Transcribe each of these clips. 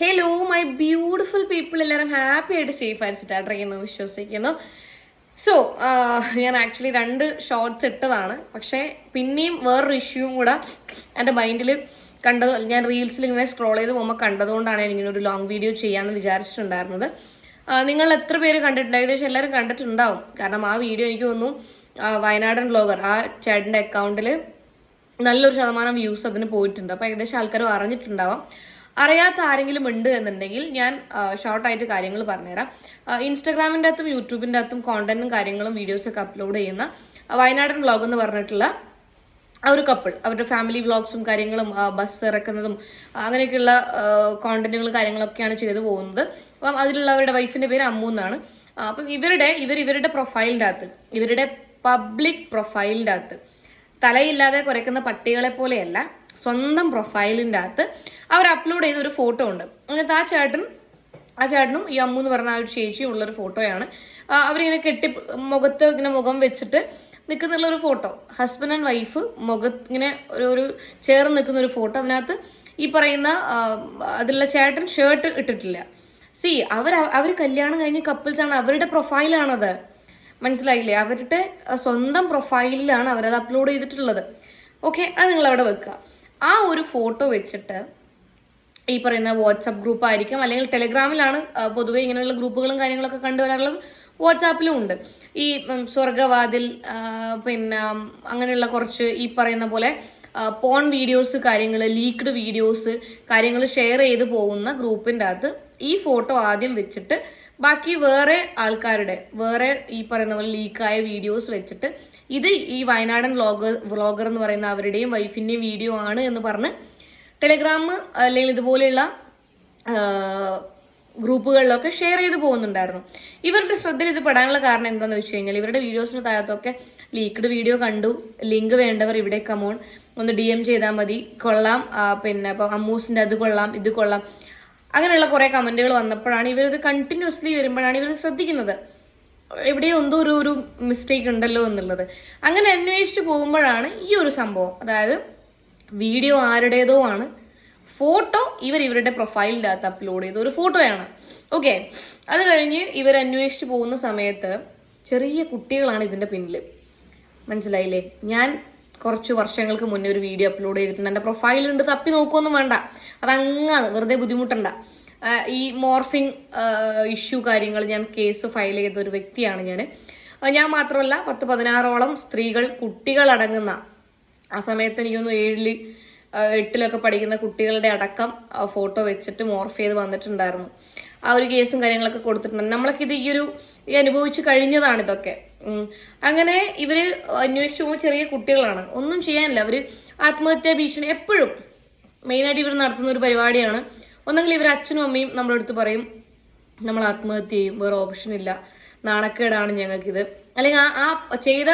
Hello my beautiful people എല്ലാവരും happy ആയിട്ട് safe ആയിട്ട് സിറ്റായിട്ടിരിക്കുന്നു വിശ്വസിക്കുന്നു. സോ ഞാൻ ആക്ച്വലി രണ്ട് ഷോർട്സ് ഇട്ടതാണ്. പക്ഷേ പിന്നെയും വേറൊരു ഇഷ്യൂവും കൂടെ എന്റെ മൈൻഡിൽ കണ്ടത് ഞാൻ റീൽസിൽ ഇങ്ങനെ സ്ക്രോൾ ചെയ്ത് പോകുമ്പോൾ കണ്ടതുകൊണ്ടാണ് ഇങ്ങനെ ഒരു ലോങ് വീഡിയോ ചെയ്യാമെന്ന് വിചാരിച്ചിട്ടുണ്ടായിരുന്നത്. നിങ്ങൾ എത്ര പേര് കണ്ടിട്ടുണ്ട്? ഏകദേശം എല്ലാവരും കണ്ടിട്ടുണ്ടാവും. കാരണം ആ വീഡിയോ എനിക്ക് തോന്നുന്നു വയനാടൻ ബ്ലോഗർ ആ ചേട്ടന്റെ അക്കൗണ്ടിൽ നല്ലൊരു ശതമാനം വ്യൂസ് അതിന് പോയിട്ടുണ്ട്. അപ്പോൾ ഏകദേശം ആൾക്കാരും അറിഞ്ഞിട്ടുണ്ടാവാം. അറിയാത്ത ആരെങ്കിലും ഉണ്ട് എന്നുണ്ടെങ്കിൽ ഞാൻ ഷോർട്ടായിട്ട് കാര്യങ്ങൾ പറഞ്ഞുതരാം. ഇൻസ്റ്റാഗ്രാമിന്റെ അകത്തും യൂട്യൂബിന്റെ അകത്തും കോണ്ടന്റും കാര്യങ്ങളും വീഡിയോസൊക്കെ അപ്ലോഡ് ചെയ്യുന്ന വയനാടൻ വ്ളോഗ് എന്ന് പറഞ്ഞിട്ടുള്ള ആ ഒരു കപ്പിൾ അവരുടെ ഫാമിലി വ്ളോഗ്സും കാര്യങ്ങളും ബസ് ഇറക്കുന്നതും അങ്ങനെയൊക്കെയുള്ള കോണ്ടന്റുകളും കാര്യങ്ങളൊക്കെയാണ് ചെയ്തു പോകുന്നത്. അപ്പം അതിലുള്ള അവരുടെ വൈഫിന്റെ പേര് അമ്മു എന്നാണ്. അപ്പം ഇവരുടെ ഇവർ ഇവരുടെ പ്രൊഫൈലിന്റെ അകത്ത് ഇവരുടെ പബ്ലിക് പ്രൊഫൈലിന്റെ അകത്ത് തലയില്ലാതെ കുരയ്ക്കുന്ന പട്ടികളെ പോലെയല്ല സ്വന്തം പ്രൊഫൈലിന്റെ അകത്ത് അവർ അപ്ലോഡ് ചെയ്ത ഒരു ഫോട്ടോ ഉണ്ട്. അങ്ങനത്തെ ആ ചേട്ടൻ ആ ചേട്ടനും ഈ അമ്മു എന്ന് പറഞ്ഞ ആ ഒരു ചേച്ചിയും ഉള്ളൊരു ഫോട്ടോയാണ് അവരിങ്ങനെ കെട്ടി മുഖത്ത് ഇങ്ങനെ മുഖം വെച്ചിട്ട് നിൽക്കുന്നുള്ള ഒരു ഫോട്ടോ ഹസ്ബൻഡ് ആൻഡ് വൈഫ് മുഖത്ത് ഇങ്ങനെ ഒരു ഒരു ചേർന്ന് നിൽക്കുന്ന ഒരു ഫോട്ടോ അതിനകത്ത് ഈ പറയുന്ന അതിലുള്ള ചേട്ടൻ ഷർട്ട് ഇട്ടിട്ടില്ല. സി അവർ അവർ കല്യാണം കഴിഞ്ഞ കപ്പിൾസ് ആണ്. അവരുടെ പ്രൊഫൈലാണത് മനസ്സിലായില്ലേ? അവരുടെ സ്വന്തം പ്രൊഫൈലിലാണ് അവരത് അപ്ലോഡ് ചെയ്തിട്ടുള്ളത്. ഓക്കെ അത് നിങ്ങൾ അവിടെ വെക്കുക. ആ ഒരു ഫോട്ടോ വെച്ചിട്ട് ഈ പറയുന്ന വാട്സപ്പ് ഗ്രൂപ്പ് ആയിരിക്കും അല്ലെങ്കിൽ ടെലിഗ്രാമിലാണ് പൊതുവെ ഇങ്ങനെയുള്ള ഗ്രൂപ്പുകളും കാര്യങ്ങളൊക്കെ കണ്ടുവരാറുള്ളത് വാട്സാപ്പിലും ഉണ്ട്. ഈ സ്വർഗവാതിൽ പിന്നെ അങ്ങനെയുള്ള കുറച്ച് ഈ പറയുന്ന പോലെ പോൺ വീഡിയോസ് കാര്യങ്ങൾ ലീക്ക്ഡ് വീഡിയോസ് കാര്യങ്ങൾ ഷെയർ ചെയ്ത് പോകുന്ന ഗ്രൂപ്പിന്റെ അകത്ത് ഈ ഫോട്ടോ ആദ്യം വെച്ചിട്ട് ബാക്കി വേറെ ആൾക്കാരുടെ വേറെ ഈ പറയുന്ന പോലെ ലീക്കായ വീഡിയോസ് വെച്ചിട്ട് ഇത് ഈ വയനാടൻ വ്ളോഗർ വ്ളോഗർ എന്ന് പറയുന്ന അവരുടെയും വൈഫിന്റെയും വീഡിയോ ആണ് എന്ന് പറഞ്ഞ് ടെലിഗ്രാം അല്ലെങ്കിൽ ഇതുപോലെയുള്ള ഗ്രൂപ്പുകളിലൊക്കെ ഷെയർ ചെയ്ത് പോകുന്നുണ്ടായിരുന്നു. ഇവരുടെ ശ്രദ്ധയിൽ ഇത് പെടാനുള്ള കാരണം എന്താണെന്ന് വെച്ച് കഴിഞ്ഞാൽ ഇവരുടെ വീഡിയോസിന് താഴത്തൊക്കെ ലീക്ക്ഡ് വീഡിയോ കണ്ടു. ലിങ്ക് വേണ്ടവർ ഇവിടെ കമോൺ ഒന്ന് ഡി എം ചെയ്താൽ മതി. കൊള്ളാം. പിന്നെ ഇപ്പം അമ്മൂസിന്റെ അത് കൊള്ളാം ഇത് കൊള്ളാം. അങ്ങനെയുള്ള കുറേ കമന്റുകൾ വന്നപ്പോഴാണ് ഇവരിത് കണ്ടിന്യൂസ്ലി വരുമ്പോഴാണ് ഇവർ ശ്രദ്ധിക്കുന്നത്. എവിടെയോ എന്തോ ഒരു ഒരു മിസ്റ്റേക്ക് ഉണ്ടല്ലോ എന്നുള്ളത്. അങ്ങനെ അന്വേഷിച്ച് പോകുമ്പോഴാണ് ഈ ഒരു സംഭവം. അതായത് വീഡിയോ ആരുടേതോ ആണ്. ഫോട്ടോ ഇവർ ഇവരുടെ പ്രൊഫൈലിന്റെ അകത്ത് അപ്ലോഡ് ചെയ്ത. ഒരു ഫോട്ടോയാണ്. ഓക്കെ അത് കഴിഞ്ഞ് ഇവർ അന്വേഷിച്ച് പോകുന്ന സമയത്ത് ചെറിയ കുട്ടികളാണ് ഇതിന്റെ പിന്നിൽ മനസ്സിലായില്ലേ? ഞാൻ കുറച്ച് വർഷങ്ങൾക്ക് മുന്നേ ഒരു വീഡിയോ അപ്ലോഡ് ചെയ്തിട്ടുണ്ട്. എന്റെ പ്രൊഫൈലുണ്ട് തപ്പി നോക്കുമൊന്നും വേണ്ട. അതങ്ങാണ് വെറുതെ ബുദ്ധിമുട്ടണ്ട. ഈ മോർഫിംഗ് ഇഷ്യൂ കാര്യങ്ങൾ ഞാൻ കേസ് ഫയൽ ചെയ്ത ഒരു വ്യക്തിയാണ് ഞാൻ ഞാൻ മാത്രമല്ല പത്ത് പതിനാറോളം സ്ത്രീകൾ കുട്ടികളടങ്ങുന്ന ആ സമയത്ത് എനിക്കൊന്ന് ഏഴിൽ ആ, എട്ടിലൊക്കെ പഠിക്കുന്ന കുട്ടികളുടെ അടക്കം ഫോട്ടോ വെച്ചിട്ട് മോർഫ് ചെയ്ത് വന്നിട്ടുണ്ടായിരുന്നു. ആ ഒരു കേസും കാര്യങ്ങളൊക്കെ കൊടുത്തിട്ടുണ്ട്. നമ്മളൊക്കെ ഇത് ഈ ഒരു അനുഭവിച്ചു കഴിഞ്ഞതാണ് ഇതൊക്കെ. അങ്ങനെ ഇവർ അന്വേഷിച്ചു പോകുമ്പോൾ ചെറിയ കുട്ടികളാണ്. ഒന്നും ചെയ്യാനില്ല. അവർ ആത്മഹത്യാ ഭീഷണി എപ്പോഴും മെയിനായിട്ട് ഇവർ നടത്തുന്ന ഒരു പരിപാടിയാണ്. ഒന്നെങ്കിൽ ഇവർ അച്ഛനും അമ്മയും നമ്മുടെ അടുത്ത് പറയും നമ്മൾ ആത്മഹത്യ ചെയ്യും. വേറെ ഓപ്ഷൻ ഇല്ല. നാണക്കേടാണ് ഞങ്ങൾക്കിത്. അല്ലെങ്കിൽ ആ ആ ചെയ്ത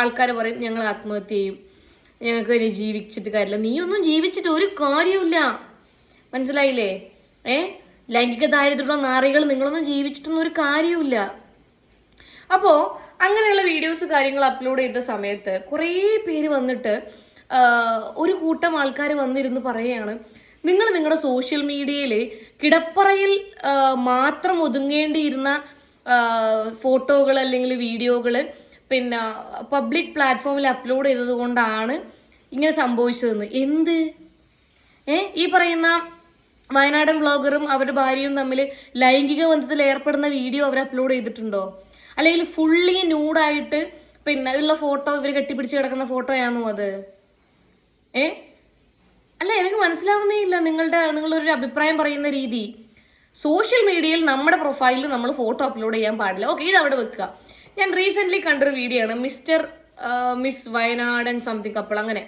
ആൾക്കാർ പറയും ഞങ്ങൾ ആത്മഹത്യ ചെയ്യും. ഞങ്ങൾക്ക് ഇനി ജീവിച്ചിട്ട് കാര്യമില്ല. നീയൊന്നും ജീവിച്ചിട്ട് ഒരു കാര്യമില്ല മനസ്സിലായില്ലേ? ഏ? ലൈംഗിക ദാരിദ്ര്യമുള്ള നാറികൾ നിങ്ങളൊന്നും ജീവിച്ചിട്ടൊന്നും ഒരു കാര്യമില്ല അപ്പോ അങ്ങനെയുള്ള വീഡിയോസ് കാര്യങ്ങൾ അപ്ലോഡ് ചെയ്ത സമയത്ത് കുറേ പേര് വന്നിട്ട് ഒരു കൂട്ടം ആൾക്കാർ വന്നിരുന്ന് പറയുകയാണ് നിങ്ങൾ നിങ്ങളുടെ സോഷ്യൽ മീഡിയയിൽ കിടപ്പറയിൽ മാത്രം ഒതുങ്ങേണ്ടിയിരുന്ന ഫോട്ടോകൾ അല്ലെങ്കിൽ വീഡിയോകൾ പിന്നെ പബ്ലിക് പ്ലാറ്റ്ഫോമിൽ അപ്ലോഡ് ചെയ്തത് കൊണ്ടാണ് ഇങ്ങനെ സംഭവിച്ചതെന്ന്. എന്ത്? ഏ? ഈ പറയുന്ന വയനാടൻ ബ്ലോഗറും അവരുടെ ഭാര്യയും തമ്മിൽ ലൈംഗിക ബന്ധത്തിൽ ഏർപ്പെടുന്ന വീഡിയോ അവർ അപ്ലോഡ് ചെയ്തിട്ടുണ്ടോ? അല്ലെങ്കിൽ ഫുള്ളി ന്യൂഡായിട്ട് പിന്നെ ഉള്ള ഫോട്ടോ ഇവർ കെട്ടിപ്പിടിച്ച് കിടക്കുന്ന ഫോട്ടോയാണോ അത്? ഏ? അല്ല എനിക്ക് മനസ്സിലാവുന്നേ ഇല്ല നിങ്ങളുടെ നിങ്ങളൊരു അഭിപ്രായം പറയുന്ന രീതി. സോഷ്യൽ മീഡിയയിൽ നമ്മുടെ പ്രൊഫൈലിൽ നമ്മൾ ഫോട്ടോ അപ്ലോഡ് ചെയ്യാൻ പാടില്ല. ഓക്കെ ഇത് അവിടെ വെക്കുക. ഞാൻ റീസെന്റ് കണ്ടൊരു വീഡിയോ ആണ്. മിസ്റ്റർ മിസ് വയനാടൻ സംതിങ് കപ്പിൾ അങ്ങനെ.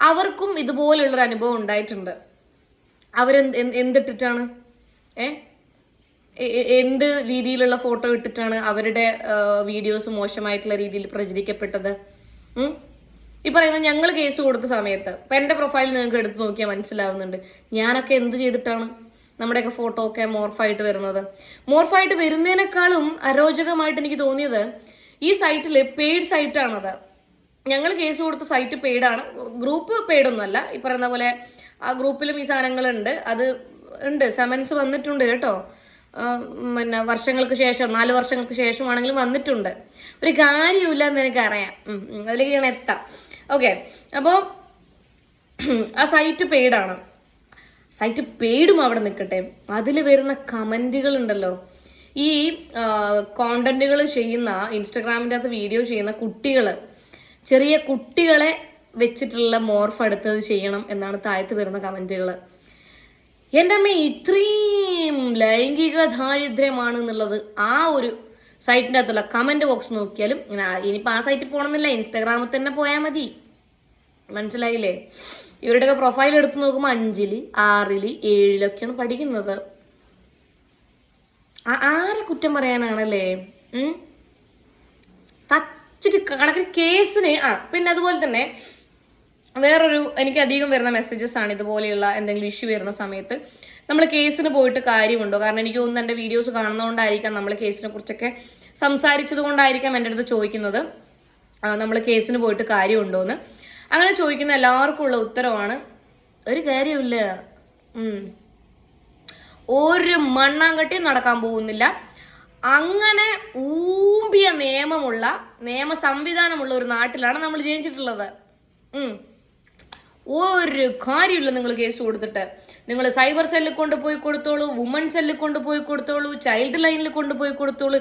അവർക്കും ഇതുപോലുള്ളൊരു അനുഭവം ഉണ്ടായിട്ടുണ്ട്. അവരെന്ത് എന്ത് എന്തിട്ടിട്ടാണ്? ഏ? എന്ത് രീതിയിലുള്ള ഫോട്ടോ ഇട്ടിട്ടാണ് അവരുടെ വീഡിയോസ് മോശമായിട്ടുള്ള രീതിയിൽ പ്രചരിക്കപ്പെട്ടത്? ഈ പറയുന്ന ഞങ്ങൾ കേസ് കൊടുത്ത സമയത്ത് ഇപ്പൊ എന്റെ പ്രൊഫൈൽ നിങ്ങൾക്ക് എടുത്ത് നോക്കിയാൽ മനസ്സിലാവുന്നുണ്ട്. ഞാനൊക്കെ എന്ത് ചെയ്തിട്ടാണ്? നമ്മുടെയൊക്കെ ഫോട്ടോ ഒക്കെ മോർഫായിട്ട് വരുന്നത്. മോർഫായിട്ട് വരുന്നതിനേക്കാളും അരോചകമായിട്ട് എനിക്ക് തോന്നിയത് ഈ സൈറ്റിൽ പെയ്ഡ് സൈറ്റാണത്. ഞങ്ങൾ കേസ് കൊടുത്ത സൈറ്റ് പെയ്ഡാണ് ഗ്രൂപ്പ് പെയ്ഡൊന്നുമല്ല ഈ പറയുന്ന പോലെ ആ ഗ്രൂപ്പിലും ഈ സാധനങ്ങളുണ്ട്. അത് ഉണ്ട്. സമൻസ് വന്നിട്ടുണ്ട് കേട്ടോ. പിന്നെ വർഷങ്ങൾക്ക് ശേഷം നാല് വർഷങ്ങൾക്ക് ശേഷമാണെങ്കിലും വന്നിട്ടുണ്ട്. ഒരു കാര്യമില്ല എന്ന് എനിക്കറിയാം. അതിലേക്ക് ഞാൻ എത്താം. ഓക്കെ അപ്പോൾ ആ സൈറ്റ് പെയ്ഡാണ് സൈറ്റ് പെയ്ഡും അവിടെ നിൽക്കട്ടെ അതിൽ വരുന്ന കമന്റുകൾ ഉണ്ടല്ലോ ഈ കോണ്ടന്റുകൾ ചെയ്യുന്ന ഇൻസ്റ്റഗ്രാമിന്റെ അകത്ത് വീഡിയോ ചെയ്യുന്ന കുട്ടികൾ ചെറിയ കുട്ടികളെ വെച്ചിട്ടുള്ള മോർഫ് അടുത്തത് ചെയ്യണം എന്നാണ് താഴത്ത് വരുന്ന കമന്റുകൾ എന്റെ അമ്മ ഇത്രയും ലൈംഗിക ദാരിദ്ര്യമാണ് എന്നുള്ളത് ആ ഒരു സൈറ്റിന്റെ അകത്തുള്ള കമന്റ് ബോക്സ് നോക്കിയാലും ഇനിയിപ്പോൾ ആ സൈറ്റിൽ പോകണമെന്നില്ല ഇൻസ്റ്റാഗ്രാമിൽ തന്നെ പോയാൽ മതി. മനസ്സിലായില്ലേ? ഇവരുടെയൊക്കെ പ്രൊഫൈൽ എടുത്ത് നോക്കുമ്പോൾ അഞ്ചിൽ ആറിൽ ഏഴിലൊക്കെയാണ് പഠിക്കുന്നത്. ആരെ കുറ്റം പറയാനാണല്ലേ? തച്ചിട്ട് കണക്കിന് കേസിന് ആ പിന്നെ അതുപോലെ തന്നെ വേറൊരു എനിക്ക് അധികം വരുന്ന മെസ്സേജസ് ആണ് ഇതുപോലെയുള്ള എന്തെങ്കിലും ഇഷ്യൂ വരുന്ന സമയത്ത് നമ്മൾ കേസിന് പോയിട്ട് കാര്യമുണ്ടോ? കാരണം എനിക്ക് തോന്നുന്നു എന്റെ വീഡിയോസ് കാണുന്നതുകൊണ്ടായിരിക്കാം നമ്മൾ കേസിനെ കുറിച്ചൊക്കെ സംസാരിച്ചത് കൊണ്ടായിരിക്കാം എന്റെ അടുത്ത് ചോദിക്കുന്നത്. നമ്മൾ കേസിന് പോയിട്ട് കാര്യമുണ്ടോ എന്ന് അങ്ങനെ ചോദിക്കുന്ന എല്ലാവർക്കും ഉള്ള ഉത്തരവാണ്. ഒരു കാര്യമില്ല. ഒരു മണ്ണാങ്കട്ടിയും നടക്കാൻ പോകുന്നില്ല. അങ്ങനെ ഊമ്പിയ നിയമമുള്ള നിയമ സംവിധാനമുള്ള ഒരു നാട്ടിലാണ് നമ്മൾ ജനിച്ചിട്ടുള്ളത്. ഒരു കാര്യമില്ല നിങ്ങൾ കേസ് കൊടുത്തിട്ട്. നിങ്ങൾ സൈബർ സെല്ലിൽ കൊണ്ടുപോയി കൊടുത്തോളൂ വുമൺ സെല്ലിൽ കൊണ്ടുപോയി കൊടുത്തോളൂ ചൈൽഡ് ലൈനിൽ കൊണ്ടുപോയി കൊടുത്തോളൂ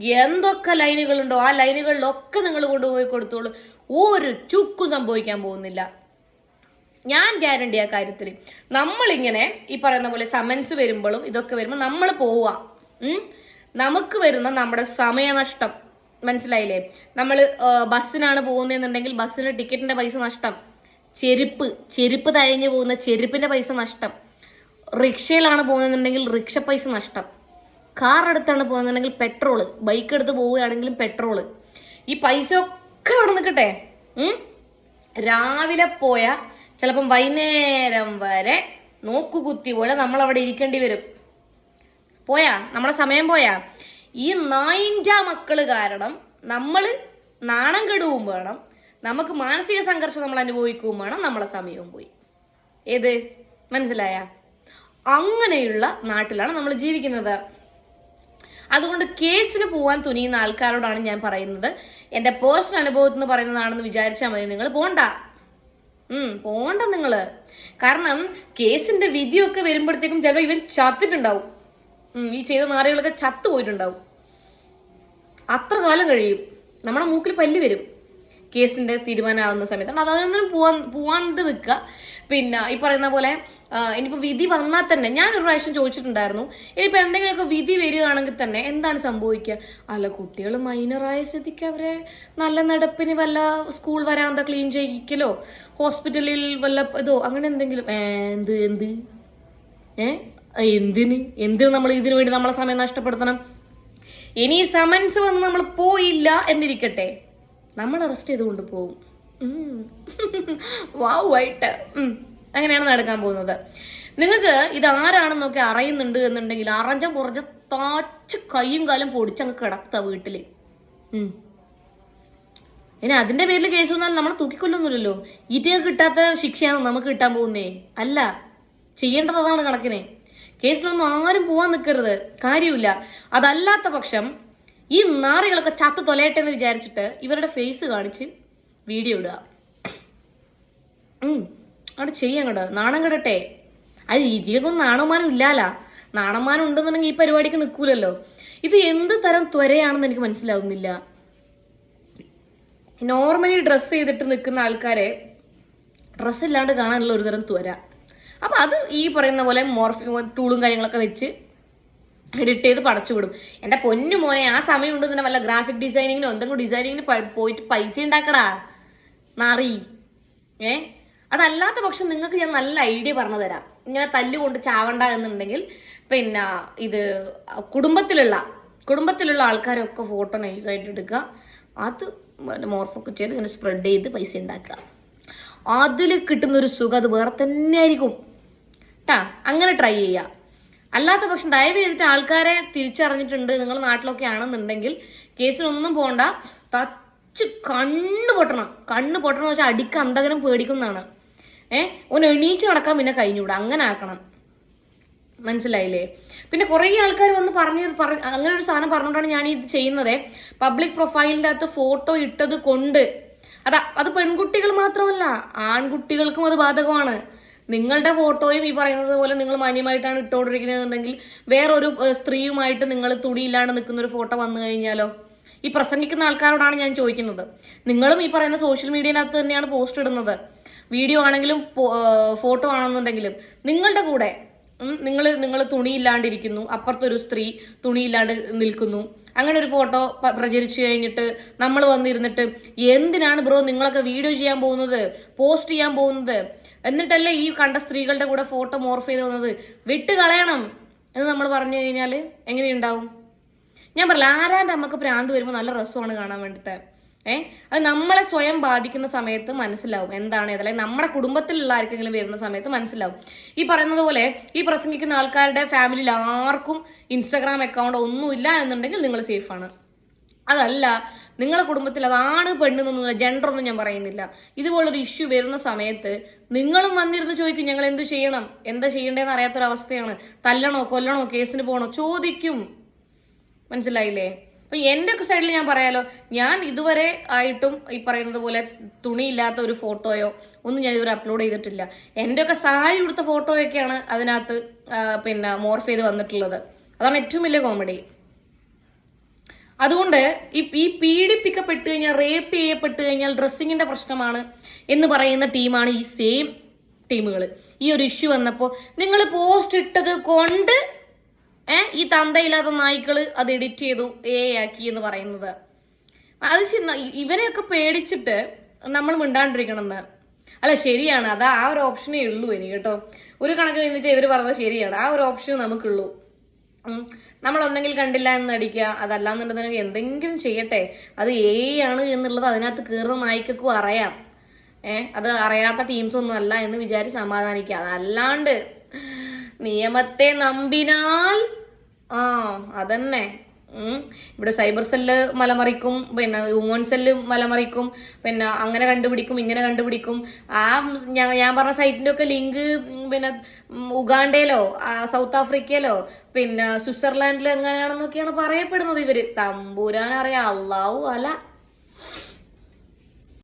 എന്തൊക്കെ ലൈനുകളുണ്ടോ ആ ലൈനുകളിലൊക്കെ നിങ്ങൾ കൊണ്ടുപോയി കൊടുത്തോളൂ. ഒരു ചുക്കും സംഭവിക്കാൻ പോകുന്നില്ല. ഞാൻ ഗ്യാരണ്ടി ആ കാര്യത്തിൽ. നമ്മളിങ്ങനെ ഈ പറയുന്ന പോലെ സമൻസ് വരുമ്പോഴും ഇതൊക്കെ വരുമ്പോൾ നമ്മൾ പോവുക. നമുക്ക് വരുന്ന നമ്മുടെ സമയനഷ്ടം. മനസ്സിലായില്ലേ? നമ്മൾ ബസ്സിനാണ് പോകുന്നതെന്നുണ്ടെങ്കിൽ ബസ്സിന് ടിക്കറ്റിന്റെ പൈസ നഷ്ടം. ചെരുപ്പ് ചെരുപ്പ് തഴഞ്ഞു പോകുന്ന ചെരുപ്പിന്റെ പൈസ നഷ്ടം. റിക്ഷയിലാണ് പോകുന്നതെന്നുണ്ടെങ്കിൽ റിക്ഷ പൈസ നഷ്ടം. കാർ എടുത്താണ് പോകുന്നുണ്ടെങ്കിൽ പെട്രോൾ ബൈക്ക് എടുത്ത് പോവുകയാണെങ്കിലും പെട്രോൾ ഈ പൈസ ഒക്കെ അവിടെ നിൽക്കട്ടെ. രാവിലെ പോയ ചിലപ്പം വൈകുന്നേരം വരെ നോക്കുകുത്തി പോലെ നമ്മൾ അവിടെ ഇരിക്കേണ്ടി വരും. പോയാ? നമ്മളെ സമയം പോയാ? ഈ നായിന്റെ മക്കൾ കാരണം നമ്മൾ നാണം കെടുവും വേണം. നമുക്ക് മാനസിക സംഘർഷം നമ്മൾ അനുഭവിക്കുകയും വേണം. നമ്മളെ സമയവും പോയി. ഏത്? മനസ്സിലായ? അങ്ങനെയുള്ള നാട്ടിലാണ് നമ്മൾ ജീവിക്കുന്നത്. അതുകൊണ്ട് കേസിന് പോകാൻ തുനിയുന്ന ആൾക്കാരോടാണ് ഞാൻ പറയുന്നത്. എന്റെ പേഴ്സണൽ അനുഭവത്തിൽ നിന്ന് പറയുന്നതാണെന്ന് വിചാരിച്ചാൽ മതി. നിങ്ങൾ പോണ്ട. പോണ്ട നിങ്ങൾ. കാരണം കേസിന്റെ വിധിയൊക്കെ വരുമ്പോഴത്തേക്കും ചിലപ്പോൾ ഇവൻ ചത്തിട്ടുണ്ടാവും. ഈ ചെയ്ത നാറികളൊക്കെ ചത്തു പോയിട്ടുണ്ടാവും അത്ര കാലം കഴിയും. നമ്മുടെ മൂക്കിൽ പല്ല് വരും. കേസിന്റെ തീരുമാനമാകുന്ന സമയത്താണ്. അത് അതൊന്നും പോവാൻ പോവാണ്ട് നിൽക്കുക. പിന്നെ ഈ പറയുന്ന പോലെ ഇനിയിപ്പോൾ ഇനിയിപ്പോ വിധി വന്നാൽ തന്നെ ഞാൻ ഒരു പ്രാവശ്യം ചോദിച്ചിട്ടുണ്ടായിരുന്നു. ഇനിയിപ്പോ എന്തെങ്കിലുമൊക്കെ വിധി വരികയാണെങ്കിൽ തന്നെ എന്താണ് സംഭവിക്കുക? അല്ല കുട്ടികൾ മൈനറായ സ്ഥിതിക്ക് അവരെ നല്ല നടപ്പിന് വല്ല സ്കൂൾ വരാന്ത ക്ലീൻ ചെയ്യിക്കലോ? ഹോസ്പിറ്റലിൽ വല്ല ഇതോ? അങ്ങനെ എന്തെങ്കിലും? എന്ത് എന്ത്? ഏ എന്തിന്? എന്തിന് നമ്മൾ ഇതിനു വേണ്ടി നമ്മളെ സമയം നഷ്ടപ്പെടുത്തണം? ഇനി സമൻസ് വന്ന് നമ്മൾ പോയില്ല എന്നിരിക്കട്ടെ. നമ്മൾ അറസ്റ്റ് ചെയ്ത് കൊണ്ടുപോകും വാവ് ആയിട്ട് അങ്ങനെയാണ് നടക്കാൻ പോകുന്നത്. നിങ്ങൾക്ക് ഇത് ആരാണെന്നൊക്കെ അറിയുന്നുണ്ട് എന്നുണ്ടെങ്കിൽ അറഞ്ഞം കുറഞ്ഞ താച്ച് കൈയും കാലും പൊടിച്ചങ്ങ് കിടത്ത വീട്ടിൽ. ഉം. ഇനി അതിന്റെ പേരിൽ കേസ് വന്നാൽ നമ്മൾ തൂക്കിക്കൊല്ലൊന്നുമില്ലല്ലോ ഈറ്റ കിട്ടാത്ത ശിക്ഷയാണ് നമുക്ക് കിട്ടാൻ പോകുന്നേ. അല്ല ചെയ്യേണ്ടത് അതാണ് കണക്കിനെ. കേസിലൊന്നും ആരും പോവാൻ നിൽക്കരുത് കാര്യമില്ല. അതല്ലാത്ത പക്ഷം ഈ നാറികളൊക്കെ ചത്ത് തൊലയട്ടെ എന്ന് വിചാരിച്ചിട്ട് ഇവരുടെ ഫേസ് കാണിച്ച് വീഡിയോ ഇടുക. അവിടെ ചെയ്യാം കേട്ടോ. നാണം കെടട്ടെ. അത് ഇതിയൊന്നും നാണമാനം ഇല്ലാല. നാണമാനം ഉണ്ടെന്നുണ്ടെങ്കിൽ ഈ പരിപാടിക്ക് നിൽക്കൂലല്ലോ. ഇത് എന്ത് തരം ത്വരയാണെന്ന് എനിക്ക് മനസ്സിലാവുന്നില്ല. നോർമലി ഡ്രസ്സ് ചെയ്തിട്ട് നിൽക്കുന്ന ആൾക്കാരെ ഡ്രസ്സ് ഇല്ലാണ്ട് കാണാനുള്ള ഒരു തരം ത്വര. അപ്പൊ അത് ഈ പറയുന്ന പോലെ മോർഫിംഗ് ടൂളും കാര്യങ്ങളൊക്കെ വെച്ച് എഡിറ്റ് ചെയ്ത് പടച്ചു വിടും. എന്റെ പൊന്നു മോനെ ആ സമയം ഉണ്ട് തന്നെ വല്ല ഗ്രാഫിക് ഡിസൈനിങ്ങിനോ എന്തെങ്കിലും ഡിസൈനിങ്ങിന് പോയിട്ട് പൈസ ഉണ്ടാക്കടാ. നാറി. ഏ? അതല്ലാത്ത പക്ഷം നിങ്ങൾക്ക് ഞാൻ നല്ല ഐഡിയ പറഞ്ഞു തരാം. ഇങ്ങനെ തല്ലുകൊണ്ട് ചാവണ്ട എന്നുണ്ടെങ്കിൽ പിന്നെ ഇത് കുടുംബത്തിലുള്ള കുടുംബത്തിലുള്ള ആൾക്കാരൊക്കെ ഫോട്ടോ നൈസായിട്ട് എടുക്കുക. അത് മോർഫൊക്കെ ചെയ്ത് ഇങ്ങനെ സ്പ്രെഡ് ചെയ്ത് പൈസ ഉണ്ടാക്കുക. അതിൽ കിട്ടുന്നൊരു സുഖം അത് വേറെ തന്നെ ആയിരിക്കും ട്ടാ അങ്ങനെ ട്രൈ ചെയ്യുക അല്ലാത്ത പക്ഷം ദയവ് ചെയ്തിട്ട് ആൾക്കാരെ തിരിച്ചറിഞ്ഞിട്ടുണ്ട്. നിങ്ങൾ നാട്ടിലൊക്കെ ആണെന്നുണ്ടെങ്കിൽ കേസിനൊന്നും പോണ്ട. തച്ച് കണ്ണ് പൊട്ടണം. കണ്ണ് പൊട്ടണം വെച്ചാൽ അടിക്ക് അന്തകനം പേടിക്കുന്നതാണ്. ഏ? ഒന്ന് എണീച്ച് നടക്കാൻ പിന്നെ കഴിഞ്ഞൂടാ. അങ്ങനെ ആക്കണം. മനസ്സിലായില്ലേ? പിന്നെ കുറേ ആൾക്കാർ വന്ന് പറഞ്ഞ് പറ അങ്ങനെ ഒരു സാധനം പറഞ്ഞുകൊണ്ടാണ് ഞാൻ ഇത് ചെയ്യുന്നത്. പബ്ലിക് പ്രൊഫൈലിന്റെ അകത്ത് ഫോട്ടോ ഇട്ടത് കൊണ്ട്. അതാ അത് പെൺകുട്ടികൾ മാത്രമല്ല ആൺകുട്ടികൾക്കും അത് ബാധകമാണ്. നിങ്ങളുടെ ഫോട്ടോയും ഈ പറയുന്നത് പോലെ നിങ്ങൾ മാന്യമായിട്ടാണ് ഇട്ടുകൊണ്ടിരിക്കുന്നതെന്നുണ്ടെങ്കിൽ വേറൊരു സ്ത്രീയുമായിട്ട് നിങ്ങൾ തുണിയില്ലാണ്ട് നിൽക്കുന്ന ഒരു ഫോട്ടോ വന്നു കഴിഞ്ഞാലോ? ഈ പ്രസംഗിക്കുന്ന ആൾക്കാരോടാണ് ഞാൻ ചോദിക്കുന്നത്. നിങ്ങളും ഈ പറയുന്ന സോഷ്യൽ മീഡിയനകത്ത് തന്നെയാണ് പോസ്റ്റ് ഇടുന്നത്. വീഡിയോ ആണെങ്കിലും ഫോട്ടോ ആണെന്നുണ്ടെങ്കിലും നിങ്ങളുടെ കൂടെ നിങ്ങൾ നിങ്ങൾ തുണിയില്ലാണ്ടിരിക്കുന്നു. അപ്പുറത്തൊരു സ്ത്രീ തുണിയില്ലാണ്ട് നിൽക്കുന്നു. അങ്ങനെ ഒരു ഫോട്ടോ പ്രചരിച്ചു കഴിഞ്ഞിട്ട് നമ്മൾ വന്നിരുന്നിട്ട് എന്തിനാണ് ബ്രോ നിങ്ങളൊക്കെ വീഡിയോ ചെയ്യാൻ പോകുന്നത്? പോസ്റ്റ് ചെയ്യാൻ പോകുന്നത്? എന്നിട്ടല്ലേ ഈ കണ്ട സ്ത്രീകളുടെ കൂടെ ഫോട്ടോ മോർഫ് ചെയ്ത് വന്നത്? വിട്ട് കളയണം എന്ന് നമ്മൾ പറഞ്ഞു കഴിഞ്ഞാൽ എങ്ങനെയുണ്ടാവും? ഞാൻ പറയില്ല ആരാന്റെ അമ്മയ്ക്ക് പ്രാന്ത് വരുമ്പോൾ നല്ല രസമാണ് കാണാൻ വേണ്ടിയിട്ട് ഏ? അത് നമ്മളെ സ്വയം ബാധിക്കുന്ന സമയത്ത് മനസ്സിലാവും എന്താണ് അതല്ലെങ്കിൽ നമ്മുടെ കുടുംബത്തിലുള്ള ആർക്കെങ്കിലും വരുന്ന സമയത്ത് മനസ്സിലാവും. ഈ പറയുന്നത് പോലെ ഈ പ്രസംഗിക്കുന്ന ആൾക്കാരുടെ ഫാമിലിയിൽ ആർക്കും ഇൻസ്റ്റാഗ്രാം അക്കൗണ്ട് ഒന്നും ഇല്ല എന്നുണ്ടെങ്കിൽ നിങ്ങൾ സേഫാണ് അതല്ല നിങ്ങളുടെ കുടുംബത്തിൽ അതാണ് പെണ്ണെന്നൊന്നും ജെൻഡർ ഒന്നും ഞാൻ പറയുന്നില്ല. ഇതുപോലൊരു ഇഷ്യൂ വരുന്ന സമയത്ത് നിങ്ങളും വന്നിരുന്ന് ചോദിക്കും ഞങ്ങൾ എന്ത് ചെയ്യണം? എന്താ ചെയ്യേണ്ടതെന്ന് അറിയാത്തൊരവസ്ഥയാണ്. തല്ലണോ കൊല്ലണോ കേസിന് പോകണോ? ചോദിക്കും. മനസ്സിലായില്ലേ? അപ്പൊ ഒക്കെ സൈഡിൽ ഞാൻ പറയാലോ ഞാൻ ഇതുവരെ ആയിട്ടും ഈ പറയുന്നത് പോലെ തുണിയില്ലാത്ത ഒരു ഫോട്ടോയോ ഒന്നും ഞാൻ ഇതുവരെ അപ്ലോഡ് ചെയ്തിട്ടില്ല. എന്റെയൊക്കെ സാരി കൊടുത്ത ഫോട്ടോയൊക്കെയാണ് അതിനകത്ത് പിന്നെ മോർഫ് ചെയ്ത് വന്നിട്ടുള്ളത്. അതാണ് ഏറ്റവും വലിയ കോമഡി അതുകൊണ്ട് ഈ ഈ പീഡിപ്പിക്കപ്പെട്ട് കഴിഞ്ഞാൽ റേപ്പ് ചെയ്യപ്പെട്ട് കഴിഞ്ഞാൽ ഡ്രസ്സിങ്ങിന്റെ പ്രശ്നമാണ് എന്ന് പറയുന്ന ടീമാണ് ഈ സെയിം ടീമുകൾ ഈ ഒരു ഇഷ്യൂ വന്നപ്പോൾ നിങ്ങൾ പോസ്റ്റ് ഇട്ടത് കൊണ്ട് ഏ? ഈ തന്തയില്ലാത്ത നായ്ക്കൾ അത് എഡിറ്റ് ചെയ്തു ഏ ആക്കി എന്ന് പറയുന്നത്. അത് ഇവനെയൊക്കെ പേടിച്ചിട്ട് നമ്മൾ മിണ്ടാണ്ടിരിക്കണമെന്ന്. അല്ല ശരിയാണ്. അത് ആ ഒരു ഓപ്ഷനേ ഉള്ളൂ ഇനി കേട്ടോ. ഒരു കണക്ക് എന്ന് ഇവർ പറഞ്ഞത് ശരിയാണ്. ആ ഒരു ഓപ്ഷൻ നമുക്കുള്ളൂ. നമ്മൾ ഒന്നെങ്കിൽ കണ്ടില്ല എന്ന് അടിക്കുക അതല്ലാന്നുണ്ടെങ്കിൽ എന്തെങ്കിലും ചെയ്യട്ടെ. അത് ഏ ആണ് എന്നുള്ളത് അതിനകത്ത് കയറുന്ന നായ്ക്കും അറിയാം. ഏഹ് അത് അറിയാത്ത ടീംസ് ഒന്നും അല്ല എന്ന് വിചാരിച്ച് സമാധാനിക്കുക. അതല്ലാണ്ട് നിയമത്തെ നമ്പിനാൽ ആ അതന്നെ. ഇവിടെ സൈബർ സെല്ല് മലമറിക്കും പിന്നെ ഹ്യൂമൻ സെല്ല് മലമറിക്കും പിന്നെ അങ്ങനെ കണ്ടുപിടിക്കും ഇങ്ങനെ കണ്ടുപിടിക്കും. ആ ഞാൻ പറഞ്ഞ സൈറ്റിന്റെ ഒക്കെ ലിങ്ക് പിന്നെ ഉഗാണ്ടയിലോ സൗത്ത് ആഫ്രിക്കയിലോ പിന്നെ സ്വിറ്റ്സർലാൻഡിലോ എങ്ങനെയാണെന്നൊക്കെയാണ് പറയപ്പെടുന്നത് ഇവർ. തമ്പൂരാൻ അറിയാം അള്ളാവു അല.